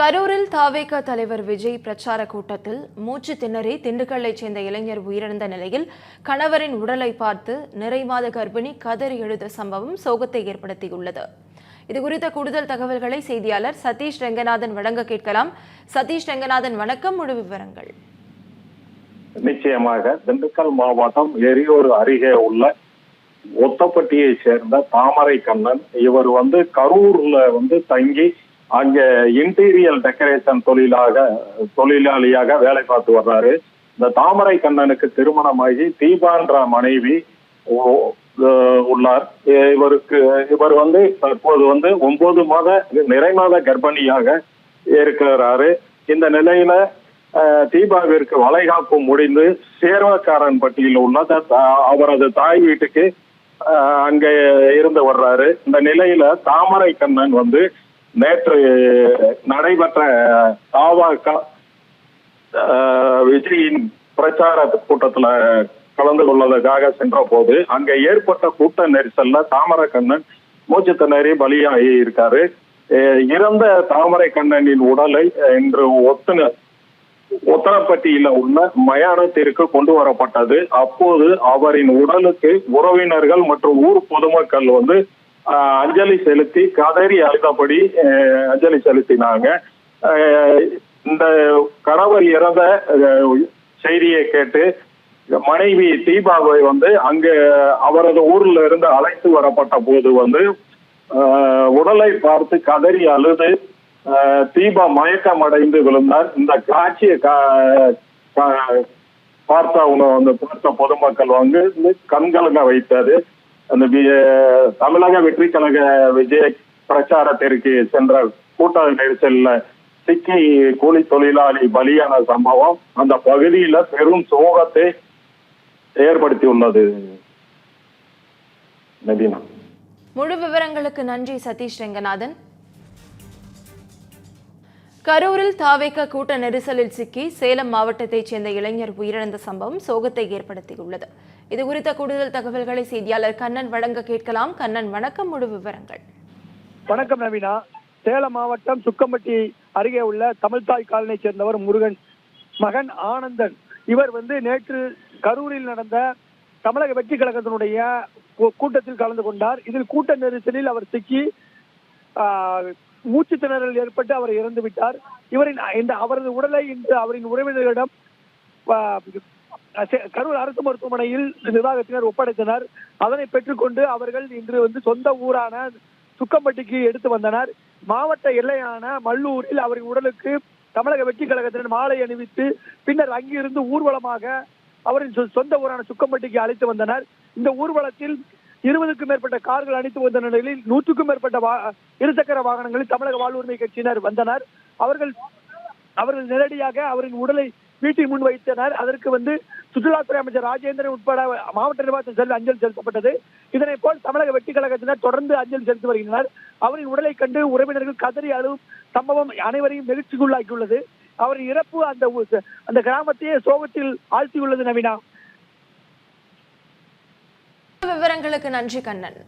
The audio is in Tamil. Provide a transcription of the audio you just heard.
கரூரில் தாவேக தலைவர் விஜய் பிரச்சார கூட்டத்தில் மூச்சு திணறி திண்டுக்கல்லைச் சேர்ந்த இளைஞர் உயிரிழந்த நிலையில் கணவரின் உடலை பார்த்து நிறைமாத கர்ப்பிணி கதறி எழுத சம்பவம் சோகத்தை ஏற்படுத்தியுள்ளது. இதுகுறித்த கூடுதல் தகவல்களை செய்தியாளர் சதீஷ் ரெங்கநாதன் வழங்க கேட்கலாம். சதீஷ் ரெங்கநாதன் வணக்கம். முழு விவரங்கள். நிச்சயமாக திண்டுக்கல் மாவட்டம் எரியூர் அருகே உள்ள ஒத்தப்பட்டியை சேர்ந்த தாமரை கண்ணன் இவர் வந்து கரூர்ல வந்து தங்கி அங்க இன்டீரியல் டெக்கரேஷன் தொழிலாக தொழிலாளியாக வேலை பார்த்து வர்றாரு. இந்த தாமரை கண்ணனுக்கு திருமணமாகி தீபான்ற மனைவி உள்ளார். இவருக்கு இவர் வந்து தற்போது வந்து ஒன்பது மாத நிறைமாத கர்ப்பிணியாக இருக்கிறாரு. இந்த நிலையில தீபாவிற்கு வளைகாப்பு முடிந்து சேர்வக்காரன் பட்டியில் உள்ள த- த- அவரது தாய் வீட்டுக்கு அங்கே இருந்து வர்றாரு. இந்த நிலையில தாமரை கண்ணன் வந்து நேற்று நடைபெற்ற தாவாக விஜயின் பிரச்சார கூட்டத்துல கலந்து கொள்வதற்காக சென்ற போது அங்க ஏற்பட்ட கூட்ட நெரிசல்ல தாமரை கண்ணன் மூச்சு திணறி பலியாகி இருக்காரு. அஹ் இறந்த தாமரை கண்ணனின் உடலை இன்று ஒத்துன உத்தரப்பட்டியில உள்ள மயானத்திற்கு கொண்டு வரப்பட்டது. அப்போது அவரின் உடலுக்கு உறவினர்கள் மற்றும் ஊர் பொதுமக்கள் வந்து அஞ்சலி செலுத்தி கதறி அழுதபடி அஞ்சலி செலுத்தினாங்க. ஆஹ், இந்த கணவர் இறந்த செய்தியை கேட்டு மனைவி தீபாவை வந்து அங்க அவரது ஊர்ல இருந்து அழைத்து வரப்பட்ட போது வந்து ஆஹ், உடலை பார்த்து கதறி அழுது ஆஹ், தீபா மயக்கம் அடைந்து விழுந்தார். இந்த காட்சியை கா- பார்த்த அவங்க வந்து பார்த்த பொதுமக்கள் வந்து கண்கலங்க வைத்தது. அந்த தமிழக வெற்றி கழக விஜய் பிரச்சாரத்திற்கு சென்ற கூட்ட நெரிசல்ல சிக்கி கூலி தொழிலாளி பலியான சம்பவம். அந்த பகுதியில பெரும் சோகத்தை ஏற்படுத்தி உள்ளது. நபீனா முழு விவரங்களுக்கு நன்றி சதீஷ் ரெங்கநாதன். கரூரில் தாவேக கூட்ட நெரிசலில் சிக்கி சேலம் மாவட்டத்தைச் சேர்ந்த இளைஞர் உயிரிழந்த சம்பவம் சோகத்தை ஏற்படுத்தியுள்ளது. இது குறித்த கூடுதல் தகவல்களை செய்தியாளர் கண்ணன் வழங்க கேட்கலாம். கண்ணன் வணக்கம். முழு விவரங்கள். வணக்கம் நவீனா. சேலம் மாவட்டம் சுக்கம்பட்டி அருகே உள்ள தமிழ்தாய் காலனியைச் சேர்ந்தவர் முருகன். மகன் ஆனந்தன். இவர் வந்து நேற்று கரூரில் நடந்த தமிழக வெற்றி கழகத்தினுடைய கூ- கூட்டத்தில் கலந்து கொண்டார். இதில் கூட்ட நெரிசலில் அவர் சிக்கி மூச்சு திணறல் ஏற்பட்டு அவர் இறந்து விட்டார். இவரின் இந்த அவரது உடலை இன்று அவரின் உறவினர்களிடம் கரூர் அரசு மருத்துவமனையில் நிர்வாகத்தினர் ஒப்படைத்தனர். அதனை பெற்றுக்கொண்டு அவர்கள் இன்று வந்து சொந்த ஊரான சுக்கம்பட்டிக்கு எடுத்து வந்தனர். மாவட்ட எல்லையான மல்லூரில் அவரின் உடலுக்கு தமிழக வெற்றி கழகத்தினர் மாலை அணிவித்து பின்னர் அங்கிருந்து ஊர்வலமாக அவரின் சொ- சொந்த ஊரான சுக்கம்பட்டிக்கு அழைத்து வந்தனர். இந்த ஊர்வலத்தில் இருபதுக்கும் மேற்பட்ட கார்கள் அணித்து வந்த நிலையில் நூற்றுக்கும் மேற்பட்ட இருசக்கர வாகனங்களில் தமிழக வாழ்வுரிமை கட்சியினர் வந்தனர். அவர்கள் அவர்கள் நேரடியாக அவரின் உடலை வீட்டில் முன் வைத்தனர் அதற்கு வந்து சுற்றுலாத்துறை அமைச்சர் ராஜேந்திரன் உட்பட மாவட்ட நிர்வாகத்தில் செல்ல அஞ்சல் செலுத்தப்பட்டது. இதனை போல் தமிழக வெட்டி கழகத்தினர் தொடர்ந்து அஞ்சல் செலுத்தி வருகின்றனர். அவரின் உடலை கண்டு உறவினர்கள் கதறி அழும் சம்பவம் அனைவரையும் நெகிழ்ச்சிக்குள்ளாக்கியுள்ளது. அவரின் இறப்பு அந்த அந்த கிராமத்தையே சோகத்தில் ஆழ்த்தியுள்ளது நவீனா. விவரங்களுக்கு நன்றி கண்ணன்.